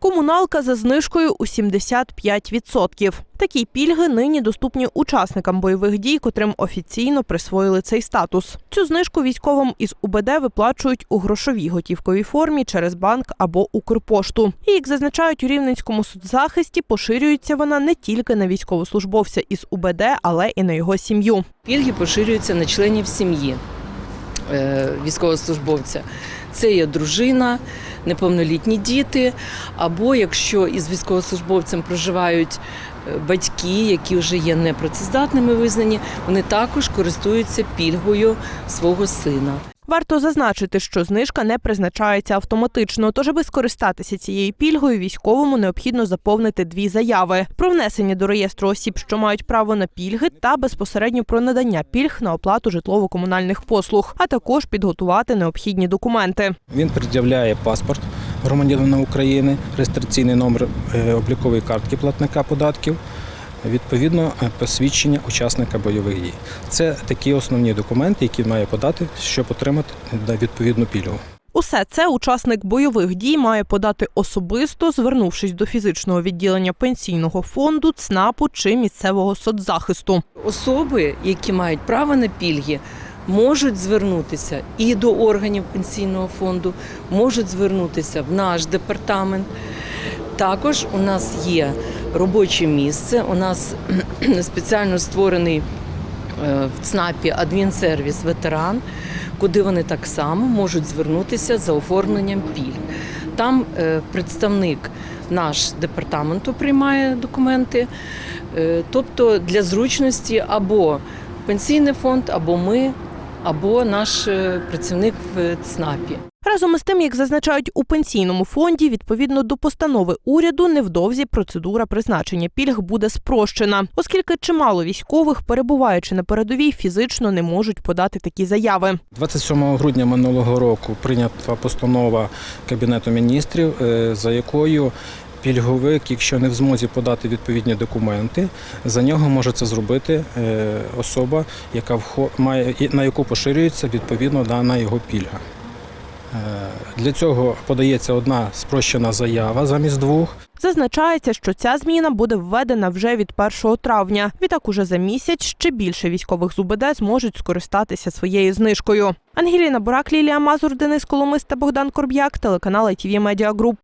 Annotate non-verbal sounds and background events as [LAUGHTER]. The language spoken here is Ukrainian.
Комуналка за знижкою у 75%. Такі пільги нині доступні учасникам бойових дій, котрим офіційно присвоїли цей статус. Цю знижку військовим із УБД виплачують у грошовій готівковій формі через банк або Укрпошту. І як зазначають у Рівненському соцзахисті, поширюється вона не тільки на військовослужбовця із УБД, але і на його сім'ю. Пільги поширюються на членів сім'ї військовослужбовця. Це є дружина, неповнолітні діти, або якщо із військовослужбовцем проживають е, батьки, які вже є непрацездатними визнані, вони також користуються пільгою свого сина. Варто зазначити, що знижка не призначається автоматично, тож аби скористатися цією пільгою, військовому необхідно заповнити дві заяви: про внесення до реєстру осіб, що мають право на пільги, та безпосередньо про надання пільг на оплату житлово-комунальних послуг, а також підготувати необхідні документи. Він пред'являє паспорт громадянина України, реєстраційний номер е, облікової картки платника податків, відповідно е, посвідчення учасника бойових дій. Це такі основні документи, які має подати, щоб отримати е, відповідну пільгу. Усе це учасник бойових дій має подати особисто, звернувшись до фізичного відділення пенсійного фонду, ЦНАПу чи місцевого соцзахисту. Особи, які мають право на пільги, можуть звернутися і до органів пенсійного фонду, можуть звернутися в наш департамент. Також у нас є робоче місце. У нас [CLEARS THROAT] спеціально створений е, в ЦНАПі адмінсервіс ветеран, куди вони так само можуть звернутися за оформленням пільг. Там е, представник наш департаменту приймає документи, Е, тобто для зручності або пенсійний фонд, або ми, або наш працівник в ЦНАПі. Разом із тим, як зазначають у пенсійному фонді, відповідно до постанови уряду, невдовзі процедура призначення пільг буде спрощена, оскільки чимало військових, перебуваючи на передовій, фізично не можуть подати такі заяви. 27 грудня минулого року прийнята постанова Кабінету міністрів, е, за якою пільговик, якщо не в змозі подати відповідні документи, за нього може це зробити е, особа, яка має на яку поширюється відповідно дана його пільга. Е, Для цього подається одна спрощена заява замість двох. Зазначається, що ця зміна буде введена вже від 1 травня. Відтак, уже за місяць ще більше військових з УБД зможуть скористатися своєю знижкою. Ангеліна Бурак, Лілія Мазур, Денис Коломис та Богдан Корб'як, телеканал ITV Media Group.